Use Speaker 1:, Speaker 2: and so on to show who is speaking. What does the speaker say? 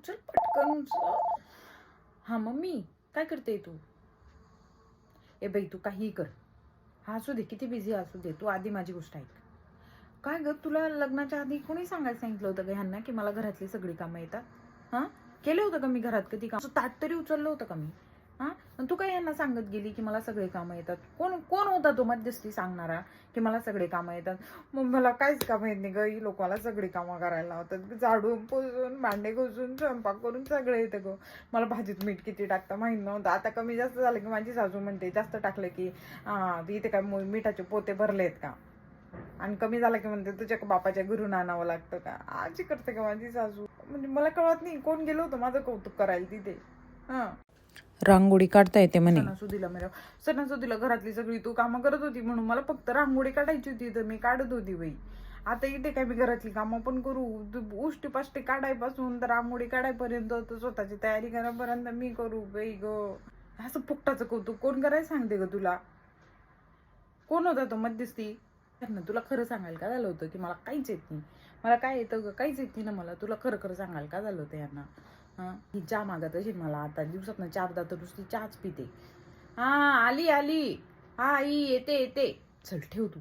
Speaker 1: उचल पटकन उचल. हा मम्मी काय करते तू? ए बाई तू काहीही कर. हा असू दे किती बिझी असू दे. तू आधी माझी गोष्ट ऐक. काय ग तुला लग्नाच्या आधी कोणी सांगायला सांगितलं होतं का ह्यांना की मला घरातली सगळी कामं येतात? हा? केलं होतं का मी घरात कधी काम? तात ताट तरी उचललं होतं का मी? हा? तू काय यांना सांगत गेली की मला सगळे कामं येतात? कोण कोण होता तो मध्यस्थी सांगणारा की मला सगळे कामं येतात? मग मला काहीच कामं येत नाही ग. ही लोक मला सगळी कामं करायला लावतात. झाडून पोसून भांडे घुसून स्वयंपाक करून सगळं येतं ग. मला भाजीत मीठ किती टाकतं माहीत नव्हतं. आता कमी जास्त झालं की माझी सासू म्हणते जास्त टाकलं की इथे काय मिठाचे पोते भरले आहेत का? आणि कमी झालं की म्हणते तुझ्या बापाच्या घरून आणावं लागतं का? आजी करते का माझी सासू. म्हणजे मला कळत नाही कोण गेलो होतं माझं कौतुक करायला तिथे. हा.
Speaker 2: रांगोळी काढता येते म्हणे.
Speaker 1: सणासुदीला मेरा सणासुदीला घरातली सगळी तू कामं करत होती म्हणून मला फक्त रांगोळी काढायची होती तर मी काढत होती बाई. आता इथे काय मी घरातली कामं पण करू उष्टी पाष्टी काढायपासून तर रांगोळी काढायपर्यंत तर स्वतःची तयारी करापर्यंत मी करू बाई ग. असं फुकटाचं कौतुक कोण करायला सांगते ग तुला? कोण होता तो मध्यस्थी? ना तुला खरं सांगायला का झालं होतं की मला काहीच येत नाही? मला काय येतं ग काहीच येत नाही ना मला. तुला खरं खरं सांगायला का झालं होतं यांना? हां? ही चहा मागत अशी मला आता. दिवसात ना चारदा तर नुसती चहाच पिते. हा आली आली. हा आई येते येते. चल ठेव तू.